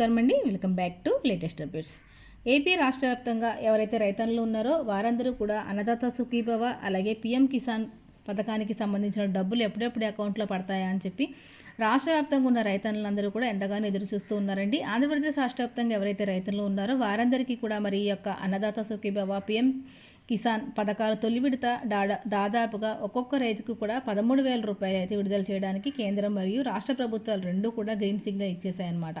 నమస్కారం అండి. Welcome back to latest updates. AP రాష్ట్ర వ్యాప్తంగా ఎవరైతే రైతన్లు ఉన్నారో వారందరూ కూడా అన్నదాత సుఖీభవ అలాగే పీఎం కిసాన్ పథకానికి సంబంధించిన డబ్బులు ఎప్పుడెప్పుడు అకౌంట్లో పడతాయా అని చెప్పి రాష్ట్ర వ్యాప్తంగా ఉన్న రైతన్నులందరూ కూడా ఎంతగానో ఎదురు చూస్తూ ఉన్నారండి. ఆంధ్రప్రదేశ్ రాష్ట్ర వ్యాప్తంగా ఎవరైతే రైతులు ఉన్నారో వారందరికీ కూడా మరి ఈ యొక్క అన్నదాత సుఖీభవ పీఎం కిసాన్ పథకాల తొలి విడత డాడా దాదాపుగా ఒక్కొక్క రైతుకు కూడా పదమూడు వేల రూపాయలు అయితే విడుదల చేయడానికి కేంద్రం మరియు రాష్ట్ర ప్రభుత్వాలు రెండూ కూడా గ్రీన్ సిగ్నల్ ఇచ్చేసాయన్నమాట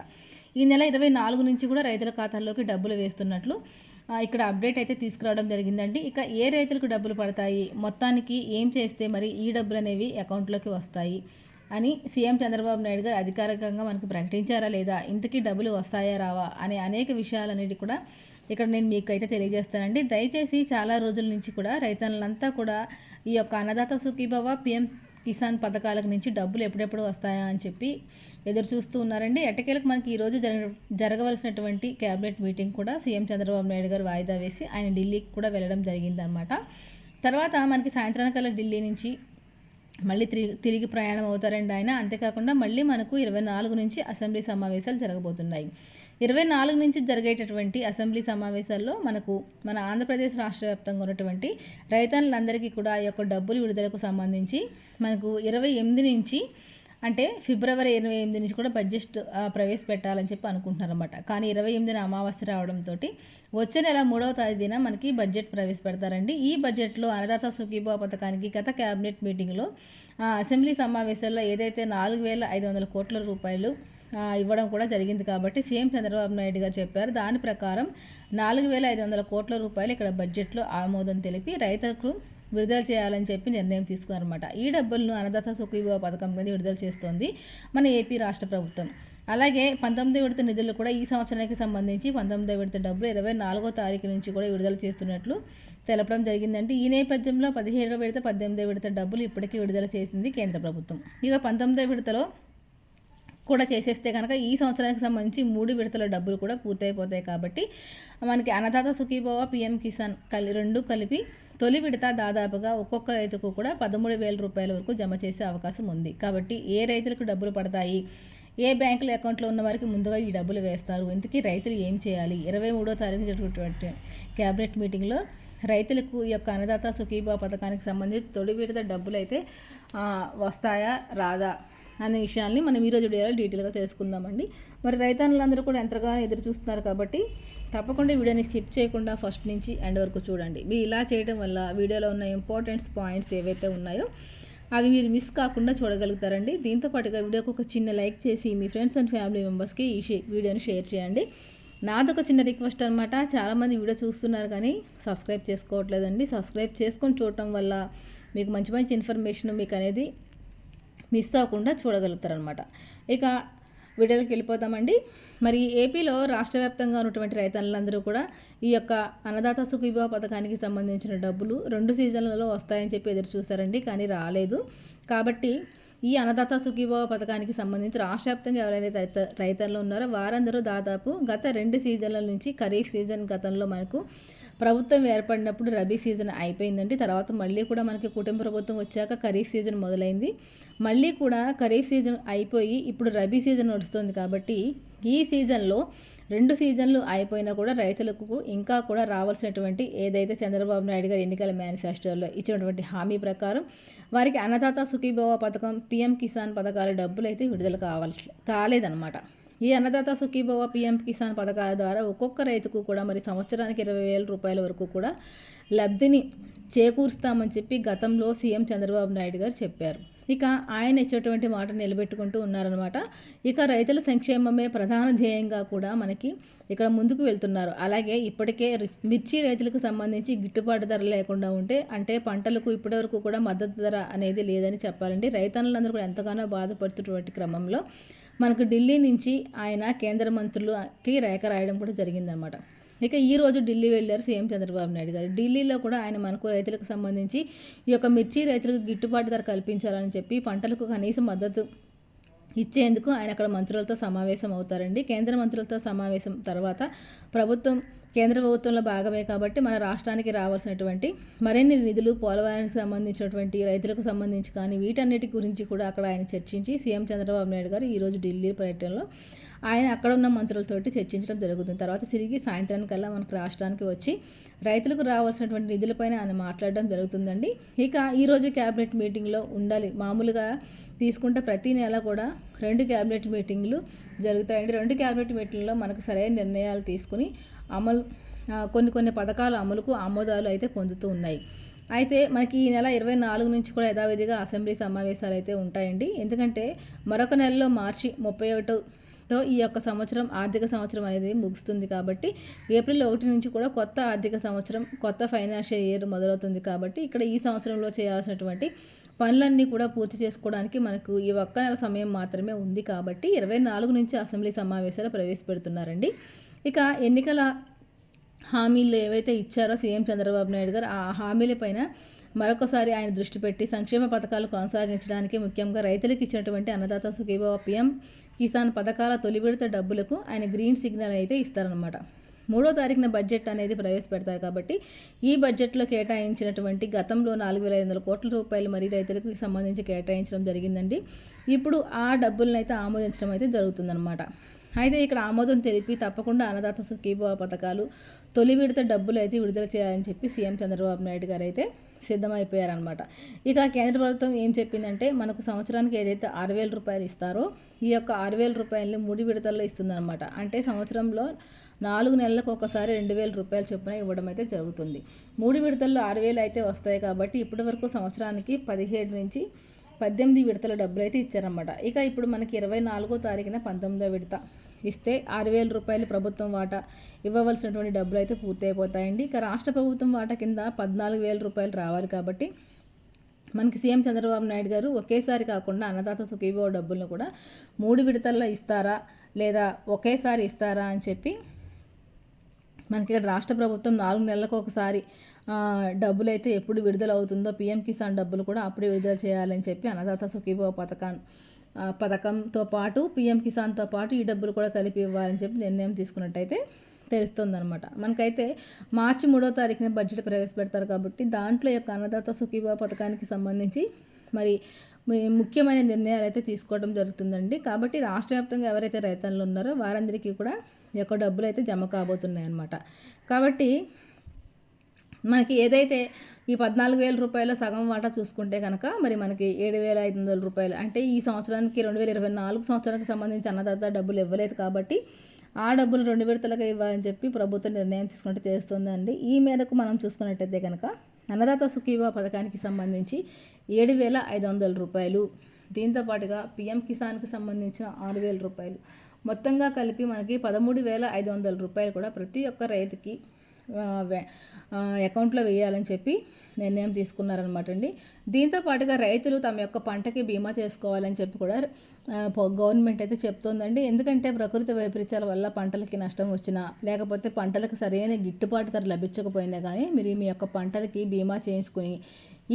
ఈ నెల ఇరవై నాలుగు నుంచి కూడా రైతుల ఖాతాల్లోకి డబ్బులు వేస్తున్నట్లు ఇక్కడ అప్డేట్ అయితే తీసుకురావడం జరిగిందండి. ఇక ఏ రైతులకు డబ్బులు పడతాయి మొత్తానికి ఏం చేస్తే మరి ఈ డబ్బులు అనేవి అకౌంట్లోకి వస్తాయి అని సీఎం చంద్రబాబు నాయుడు గారు అధికారికంగా మనకు ప్రకటించారా లేదా ఇంతకీ డబ్బులు వస్తాయా రావా అనే అనేక విషయాలన్నిటి కూడా ఇక్కడ నేను మీకు అయితే తెలియజేస్తానండి. దయచేసి చాలా రోజుల నుంచి కూడా రైతులంతా కూడా ఈ యొక్క అన్నదాత సుఖీభవ పిఎం కిసాన్ పథకాలకు నుంచి డబ్బులు ఎప్పుడెప్పుడు వస్తాయా అని చెప్పి ఎదురు చూస్తూ ఉన్నారండి. ఎట్టకేలకు మనకి ఈరోజు జరగ జరగవలసినటువంటి క్యాబినెట్ మీటింగ్ కూడా సీఎం చంద్రబాబు నాయుడు గారు వాయిదా వేసి ఆయన ఢిల్లీకి కూడా వెళ్ళడం జరిగిందనమాట తర్వాత మనకి సాయంత్రానికల్లా ఢిల్లీ నుంచి మళ్ళీ తిరిగి తిరిగి ప్రయాణం అవుతారండి ఆయన. అంతేకాకుండా మళ్ళీ మనకు ఇరవై నాలుగు నుంచి అసెంబ్లీ సమావేశాలు జరగబోతున్నాయి. ఇరవై నాలుగు నుంచి జరిగేటటువంటి అసెంబ్లీ సమావేశాల్లో మనకు మన ఆంధ్రప్రదేశ్ రాష్ట్ర వ్యాప్తంగా ఉన్నటువంటి రైతన్నులందరికీ కూడా ఈ యొక్క డబ్బులు విడుదలకు సంబంధించి మనకు ఇరవై ఎనిమిది నుంచి అంటే ఫిబ్రవరి ఇరవై ఎనిమిది నుంచి కూడా బడ్జెట్ ప్రవేశపెట్టాలని చెప్పి అనుకుంటున్నారన్నమాట. కానీ ఇరవై ఎనిమిదిన అమావాస్య రావడంతో వచ్చే నెల మూడవ తేదీన మనకి బడ్జెట్ ప్రవేశపెడతారండి. ఈ బడ్జెట్లో అన్నదాత సుఖీభావ పథకానికి గత క్యాబినెట్ మీటింగ్లో అసెంబ్లీ సమావేశాల్లో ఏదైతే నాలుగు వేల ఐదు వందల కోట్ల రూపాయలు ఇవ్వడం కూడా జరిగింది కాబట్టి సీఎం చంద్రబాబు నాయుడు గారు చెప్పారు. దాని ప్రకారం నాలుగు వేల ఐదు వందల కోట్ల రూపాయలు ఇక్కడ బడ్జెట్లో ఆమోదం తెలిపి రైతులకు విడుదల చేయాలని చెప్పి నిర్ణయం తీసుకున్నారన్నమాట. ఈ డబ్బులను అన్నదాత సుఖీభావ పథకం కింద విడుదల చేస్తోంది మన ఏపీ రాష్ట్ర ప్రభుత్వం. అలాగే పంతొమ్మిది విడత నిధులు కూడా ఈ సంవత్సరానికి సంబంధించి పంతొమ్మిదో విడత డబ్బులు ఇరవై నాలుగో తారీఖు నుంచి కూడా విడుదల చేస్తున్నట్లు తెలపడం జరిగిందంటే ఈ నేపథ్యంలో పదిహేడవ విడత పద్దెనిమిదో విడత డబ్బులు ఇప్పటికీ విడుదల చేసింది కేంద్ర ప్రభుత్వం. ఇక పంతొమ్మిదో విడతలో కూడా చేసేస్తే కనుక ఈ సంవత్సరానికి సంబంధించి మూడు విడతల డబ్బులు కూడా పూర్తయిపోతాయి కాబట్టి మనకి అన్నదాత సుఖీభవ పిఎం కిసాన్ కలి రెండు కలిపి తొలి విడత దాదాపుగా ఒక్కొక్క రైతుకు కూడా పదమూడు వేల రూపాయల వరకు జమ చేసే అవకాశం ఉంది. కాబట్టి ఏ రైతులకు డబ్బులు పడతాయి? ఏ బ్యాంకుల అకౌంట్లో ఉన్న వారికి ముందుగా ఈ డబ్బులు వేస్తారు? ఇంతకీ రైతులు ఏం చేయాలి? ఇరవై మూడో తారీఖు జరిగినటువంటి క్యాబినెట్ మీటింగ్లో రైతులకు ఈ యొక్క అన్నదాత సుఖీభావ పథకానికి సంబంధించి తొలి విడత డబ్బులు అయితే వస్తాయా? రాదా? అనే విషయాన్ని మనం ఈరోజు వీడియోలో డీటెయిల్గా తెలుసుకుందామండి. మరి రైతన్నులందరూ కూడా ఎంతగానో ఎదురు చూస్తున్నారు కాబట్టి తప్పకుండా వీడియోని స్కిప్ చేయకుండా ఫస్ట్ నుంచి ఎండ్ వరకు చూడండి. మీరు ఇలా చేయడం వల్ల వీడియోలో ఉన్న ఇంపార్టెంట్స్ పాయింట్స్ ఏవైతే ఉన్నాయో అవి మీరు మిస్ కాకుండా చూడగలుగుతారండి. దీంతో పాటుగా వీడియోకి ఒక చిన్న లైక్ చేసి మీ ఫ్రెండ్స్ అండ్ ఫ్యామిలీ మెంబర్స్కి ఈ వీడియోని షేర్ చేయండి. నాదొక చిన్న రిక్వెస్ట్ అనమాట చాలామంది వీడియో చూస్తున్నారు కానీ సబ్స్క్రైబ్ చేసుకోవట్లేదండి. సబ్స్క్రైబ్ చేసుకొని చూడటం వల్ల మీకు మంచి మంచి ఇన్ఫర్మేషన్ మీకు అనేది మిస్ అవ్వకుండా చూడగలుగుతారనమాట ఇక వీడియోకి వెళ్ళిపోతామండి మరి ఏపీలో రాష్ట్ర వ్యాప్తంగా ఉన్నటువంటి రైతన్నులందరూ కూడా ఈ యొక్క అన్నదాత సుఖీభావ పథకానికి సంబంధించిన డబ్బులు రెండు సీజన్లలో వస్తాయని చెప్పి ఎదురు చూశారండి కానీ రాలేదు. కాబట్టి ఈ అన్నదాత సుఖీభావ పథకానికి సంబంధించి రాష్ట్ర వ్యాప్తంగా ఎవరైతే రైత రైతన్నులు ఉన్నారో వారందరూ దాదాపు గత రెండు సీజన్ల నుంచి ఖరీఫ్ సీజన్ గతంలో మనకు ప్రభుత్వం ఏర్పడినప్పుడు రబీ సీజన్ అయిపోయిందండి. తర్వాత మళ్ళీ కూడా మనకి కుటుంబ ప్రభుత్వం వచ్చాక ఖరీఫ్ సీజన్ మొదలైంది. మళ్ళీ కూడా ఖరీఫ్ సీజన్ అయిపోయి ఇప్పుడు రబీ సీజన్ నడుస్తుంది కాబట్టి ఈ సీజన్లో రెండు సీజన్లు అయిపోయినా కూడా రైతులకు ఇంకా కూడా రావాల్సినటువంటి ఏదైతే చంద్రబాబు నాయుడు గారు ఎన్నికల మేనిఫెస్టోలో ఇచ్చినటువంటి హామీ ప్రకారం వారికి అన్నదాత సుఖీభవ పథకం పిఎం కిసాన్ పథకాల డబ్బులు అయితే విడుదల కావాల్సి కాలేదన్నమాట. ఈ అన్నదాత సుఖీభవ పిఎం కిసాన్ పథకాల ద్వారా ఒక్కొక్క రైతుకు కూడా మరి సంవత్సరానికి ఇరవై వేల రూపాయల వరకు కూడా లబ్ధిని చేకూరుస్తామని చెప్పి గతంలో సీఎం చంద్రబాబు నాయుడు గారు చెప్పారు. ఇక ఆయన ఇచ్చేటువంటి మాట నిలబెట్టుకుంటూ ఉన్నారనమాట ఇక రైతుల సంక్షేమమే ప్రధాన ధ్యేయంగా కూడా మనకి ఇక్కడ ముందుకు వెళ్తున్నారు. అలాగే ఇప్పటికే మిర్చి రైతులకు సంబంధించి గిట్టుబాటు ధర లేకుండా ఉంటే అంటే పంటలకు ఇప్పటివరకు కూడా మద్దతు ధర అనేది లేదని చెప్పాలండి. రైతన్నులందరూ కూడా ఎంతగానో బాధపడుతున్నటువంటి క్రమంలో మనకు ఢిల్లీ నుంచి ఆయన కేంద్ర మంత్రులకి రేఖ రాయడం కూడా జరిగిందనమాట. ఇక ఈ రోజు ఢిల్లీ వెళ్ళారు సీఎం చంద్రబాబు నాయుడు గారు. ఢిల్లీలో కూడా ఆయన మనకు రైతులకు సంబంధించి ఈ యొక్క మిర్చి రైతులకు గిట్టుబాటు ధర కల్పించాలని చెప్పి పంటలకు కనీస మద్దతు ఇచ్చేందుకు ఆయన అక్కడ మంత్రులతో సమావేశం అవుతారండి కేంద్ర మంత్రులతో సమావేశం తర్వాత ప్రభుత్వం కేంద్ర ప్రభుత్వంలో భాగమే కాబట్టి మన రాష్ట్రానికి రావాల్సినటువంటి మరిన్ని నిధులు పోలవరానికి సంబంధించినటువంటి రైతులకు సంబంధించి కానీ వీటన్నిటి గురించి కూడా అక్కడ ఆయన చర్చించి సీఎం చంద్రబాబు నాయుడు గారు ఈరోజు ఢిల్లీ పర్యటనలో ఆయన అక్కడ ఉన్న మంత్రులతోటి చర్చించడం జరుగుతుంది. తర్వాత తిరిగి సాయంత్రానికల్లా మనకు రాష్ట్రానికి వచ్చి రైతులకు రావాల్సినటువంటి నిధులపైన ఆయన మాట్లాడడం జరుగుతుందండి. ఇక ఈరోజు క్యాబినెట్ మీటింగ్లో ఉండాలి. మామూలుగా తీసుకుంటే ప్రతి నెల కూడా రెండు క్యాబినెట్ మీటింగ్లు జరుగుతాయండి. రెండు క్యాబినెట్ మీటింగ్లో మనకు సరైన నిర్ణయాలు తీసుకుని అమలు కొన్ని కొన్ని పథకాల అమలుకు ఆమోదాలు అయితే పొందుతూ ఉన్నాయి. అయితే మనకి ఈ నెల ఇరవై నాలుగు నుంచి కూడా యథావిధిగా అసెంబ్లీ సమావేశాలు అయితే ఉంటాయండి. ఎందుకంటే మరొక నెలలో మార్చి ముప్పై ఒకటితో ఈ యొక్క సంవత్సరం ఆర్థిక సంవత్సరం అనేది ముగుస్తుంది కాబట్టి ఏప్రిల్ ఒకటి నుంచి కూడా కొత్త ఆర్థిక సంవత్సరం కొత్త ఫైనాన్షియల్ ఇయర్ మొదలవుతుంది కాబట్టి ఇక్కడ ఈ సంవత్సరంలో చేయాల్సినటువంటి పనులన్నీ కూడా పూర్తి చేసుకోవడానికి మనకు ఈ ఒక్క నెల సమయం మాత్రమే ఉంది కాబట్టి ఇరవై నాలుగు నుంచి అసెంబ్లీ సమావేశాలు ప్రవేశపెడుతున్నారండి. ఇక ఎన్నికల హామీలు ఏవైతే ఇచ్చారో సీఎం చంద్రబాబు నాయుడు గారు ఆ హామీల పైన మరొకసారి ఆయన దృష్టి పెట్టి సంక్షేమ పథకాలు కొనసాగించడానికి ముఖ్యంగా రైతులకు ఇచ్చినటువంటి అన్నదాత సుఖీభావ పిఎం కిసాన్ పథకాల తొలి విడత డబ్బులకు ఆయన గ్రీన్ సిగ్నల్ అయితే ఇస్తారనమాట మూడో తారీఖున బడ్జెట్ అనేది ప్రవేశపెడతారు కాబట్టి ఈ బడ్జెట్లో కేటాయించినటువంటి గతంలో నాలుగు వేల ఐదు వందల కోట్ల రూపాయలు మరి రైతులకు సంబంధించి కేటాయించడం జరిగిందండి. ఇప్పుడు ఆ డబ్బులను అయితే ఆమోదించడం అయితే జరుగుతుందన్నమాట. అయితే ఇక్కడ ఆమోదం తెలిపి తప్పకుండా అన్నదాత సుఖీభవ పథకాలు తొలి విడత డబ్బులు అయితే విడుదల చేయాలని చెప్పి సీఎం చంద్రబాబు నాయుడు గారు అయితే సిద్ధమైపోయారనమాట ఇక కేంద్ర ప్రభుత్వం ఏం చెప్పిందంటే మనకు సంవత్సరానికి ఏదైతే ఆరు వేల రూపాయలు ఇస్తారో ఈ యొక్క ఆరు వేల రూపాయలని మూడు విడతల్లో ఇస్తుందన్నమాట. అంటే సంవత్సరంలో నాలుగు నెలలకు ఒకసారి రెండు వేల రూపాయల చొప్పున ఇవ్వడం అయితే జరుగుతుంది. మూడు విడతల్లో ఆరు వేలు అయితే వస్తాయి కాబట్టి ఇప్పటి వరకు సంవత్సరానికి పదిహేడు నుంచి పద్దెనిమిది విడతల డబ్బులు అయితే ఇచ్చారన్నమాట. ఇక ఇప్పుడు మనకి ఇరవై నాలుగో తారీఖున పంతొమ్మిదో విడత. ఇస్తే ఆరు వేల రూపాయలు ప్రభుత్వం వాటా ఇవ్వవలసినటువంటి డబ్బులు అయితే పూర్తి అయిపోతాయండి ఇక రాష్ట్ర ప్రభుత్వం వాటా కింద పద్నాలుగు వేల రూపాయలు రావాలి కాబట్టి మనకి సీఎం చంద్రబాబు నాయుడు గారు ఒకేసారి కాకుండా అన్నదాత సుఖీభావ డబ్బులను కూడా మూడు విడతల్లో ఇస్తారా లేదా ఒకేసారి ఇస్తారా అని చెప్పి మనకి ఇక్కడ రాష్ట్ర ప్రభుత్వం నాలుగు నెలలకు ఒకసారి డబ్బులు అయితే ఎప్పుడు విడుదల అవుతుందో పిఎం కిసాన్ డబ్బులు కూడా అప్పుడే విడుదల చేయాలని చెప్పి అన్నదాత సుఖీభావ పథకాన్ని పథకంతో పాటు పిఎం కిసాన్తో పాటు ఈ డబ్బులు కూడా కలిపి ఇవ్వాలని చెప్పి నిర్ణయం తీసుకున్నట్టయితే తెలుస్తుందనమాట మనకైతే మార్చి మూడో తారీఖున బడ్జెట్ ప్రవేశపెడతారు కాబట్టి దాంట్లో యొక్క అన్నదాత సుఖీభా పథకానికి సంబంధించి మరి ముఖ్యమైన నిర్ణయాలు అయితే తీసుకోవడం జరుగుతుందండి. కాబట్టి రాష్ట్ర వ్యాప్తంగా ఎవరైతే రైతన్లు ఉన్నారో వారందరికీ కూడా ఈ యొక్క డబ్బులు అయితే జమ కాబోతున్నాయి అన్నమాట కాబట్టి మనకి ఏదైతే ఈ పద్నాలుగు వేల రూపాయల సగం వాటా చూసుకుంటే కనుక మరి మనకి ఏడు వేల ఐదు వందల రూపాయలు. అంటే ఈ సంవత్సరానికి రెండు వేల ఇరవై నాలుగు సంవత్సరానికి సంబంధించి అన్నదాత డబ్బులు ఇవ్వలేదు కాబట్టి ఆ డబ్బులు రెండు విడతలుగా ఇవ్వాలని చెప్పి ప్రభుత్వం నిర్ణయం తీసుకుంటే తెలుస్తుందండి. ఈ మేరకు మనం చూసుకున్నట్టయితే కనుక అన్నదాత సుఖీవా పథకానికి సంబంధించి ఏడు వేల ఐదు వందల రూపాయలు. దీంతో పాటుగా పిఎం కిసాన్కి సంబంధించిన ఆరు వేల రూపాయలు. మొత్తంగా కలిపి మనకి పదమూడు వేల ఐదు వందల రూపాయలు కూడా ప్రతి ఒక్క రైతుకి అకౌంట్లో వేయాలని చెప్పి నిర్ణయం తీసుకున్నారనమాట అండి. దీంతో పాటుగా రైతులు తమ యొక్క పంటకి బీమా చేసుకోవాలని చెప్పి కూడా గవర్నమెంట్ అయితే చెప్తోందండి. ఎందుకంటే ప్రకృతి వైపరీత్యాల వల్ల పంటలకి నష్టం వచ్చినా లేకపోతే పంటలకు సరైన గిట్టుబాటు ధర లభించకపోయినా కానీ మీరు మీ యొక్క పంటలకి బీమా చేయించుకుని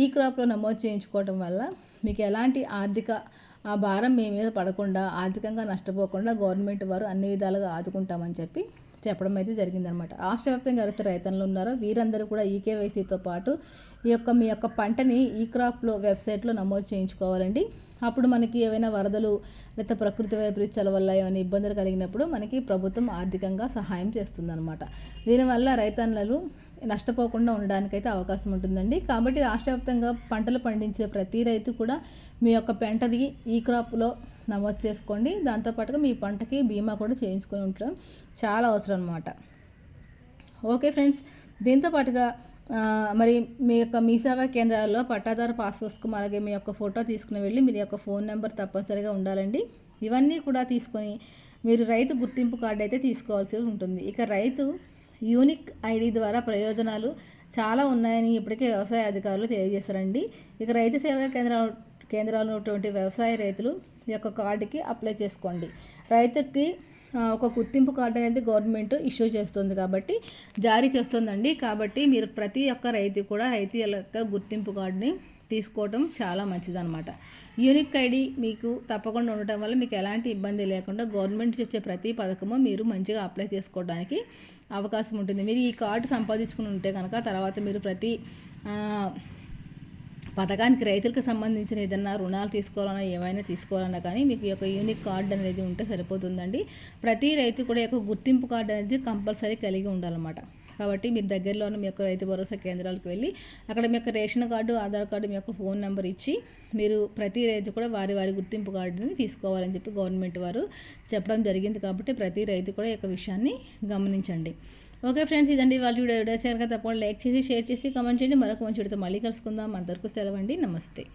ఈ క్రాప్లో నమోదు చేయించుకోవడం వల్ల మీకు ఎలాంటి ఆర్థిక ఆ భారం మీ మీద పడకుండా ఆర్థికంగా నష్టపోకుండా గవర్నమెంట్ వారు అన్ని విధాలుగా ఆదుకుంటామని చెప్పి చెప్పడం అయితే జరిగిందనమాట. రాష్ట్ర వ్యాప్తంగా ఎవరైతే రైతన్లు ఉన్నారో వీరందరూ కూడా ఈకేవైసీతో పాటు ఈ యొక్క మీ యొక్క పంటని ఈ క్రాప్లో వెబ్సైట్లో నమోదు చేయించుకోవాలండి. అప్పుడు మనకి ఏవైనా వరదలు లేదా ప్రకృతి వైపరీత్యాల వల్ల ఏమైనా ఇబ్బందులు కలిగినప్పుడు మనకి ప్రభుత్వం ఆర్థికంగా సహాయం చేస్తుందన్నమాట దీనివల్ల రైతన్నలు నష్టపోకుండా ఉండడానికైతే అవకాశం ఉంటుందండి. కాబట్టి రాష్ట్ర వ్యాప్తంగా పంటలు పండించే ప్రతి రైతు కూడా మీ యొక్క పంటని ఈ క్రాప్లో నమోదు చేసుకోండి. దాంతోపాటుగా మీ పంటకి బీమా కూడా చేయించుకొని ఉండడం చాలా అవసరం అనమాట ఓకే ఫ్రెండ్స్ దీంతో పాటుగా మరి మీ యొక్క మీ సేవా కేంద్రాల్లో పట్టాదారు పాస్పోర్ట్స్కు అలాగే మీ యొక్క ఫోటో తీసుకుని వెళ్ళి మీ యొక్క ఫోన్ నెంబర్ తప్పనిసరిగా ఉండాలండి. ఇవన్నీ కూడా తీసుకొని మీరు రైతు గుర్తింపు కార్డు అయితే తీసుకోవాల్సి ఉంటుంది. ఇక రైతు యూనిక్ ఐడి ద్వారా ప్రయోజనాలు చాలా ఉన్నాయని ఇప్పటికే వ్యవసాయ అధికారులు తెలియజేశారండి. ఇక రైతు సేవా కేంద్రాలు కేంద్రాలు ఉన్నటువంటి వ్యవసాయ రైతులు ఈ యొక్క కార్డుకి అప్లై చేసుకోండి. రైతుకి ఒక గుర్తింపు కార్డు అనేది గవర్నమెంట్ ఇష్యూ చేస్తుంది కాబట్టి జారీ చేస్తుందండి. కాబట్టి మీరు ప్రతి ఒక్క రైతు కూడా రైతు యొక్క గుర్తింపు కార్డుని తీసుకోవడం చాలా మంచిదన్నమాట. యూనిక్ ఐడి మీకు తప్పకుండా ఉండటం వల్ల మీకు ఎలాంటి ఇబ్బంది లేకుండా గవర్నమెంట్ ఇచ్చే ప్రతి పథకము మీరు మంచిగా అప్లై చేసుకోవడానికి అవకాశం ఉంటుంది. మీరు ఈ కార్డు సంపాదించుకుని ఉంటే కనుక తర్వాత మీరు ప్రతి పథకానికి రైతులకు సంబంధించిన ఏదైనా రుణాలు తీసుకోవాలన్నా ఏమైనా తీసుకోవాలన్నా కానీ మీకు యొక్క యూనిక్ కార్డు అనేది ఉంటే సరిపోతుందండి. ప్రతి రైతు కూడా యొక్క గుర్తింపు కార్డు అనేది కంపల్సరీ కలిగి ఉండాలన్నమాట. కాబట్టి మీ దగ్గరలోని మీ యొక్క రైతు భరోసా కేంద్రాలకు వెళ్ళి అక్కడ మీ యొక్క రేషన్ కార్డు ఆధార్ కార్డు మీ యొక్క ఫోన్ నెంబర్ ఇచ్చి మీరు ప్రతి రైతు కూడా వారి వారి గుర్తింపు కార్డుని తీసుకోవాలని చెప్పి గవర్నమెంట్ వారు చెప్పడం జరిగింది కాబట్టి ప్రతి రైతు కూడా ఈ యొక్క విషయాన్ని గమనించండి. ఓకే ఫ్రెండ్స్ ఇదండి వాళ్ళు వీడియో. వీడియోస్ తప్పకుండా లైక్ చేసి షేర్ చేసి కామెంట్ చేయండి. మరొక మంచి వీడియోతో మళ్ళీ కలుసుకుందాం. అందరికీ సెలవండి నమస్తే.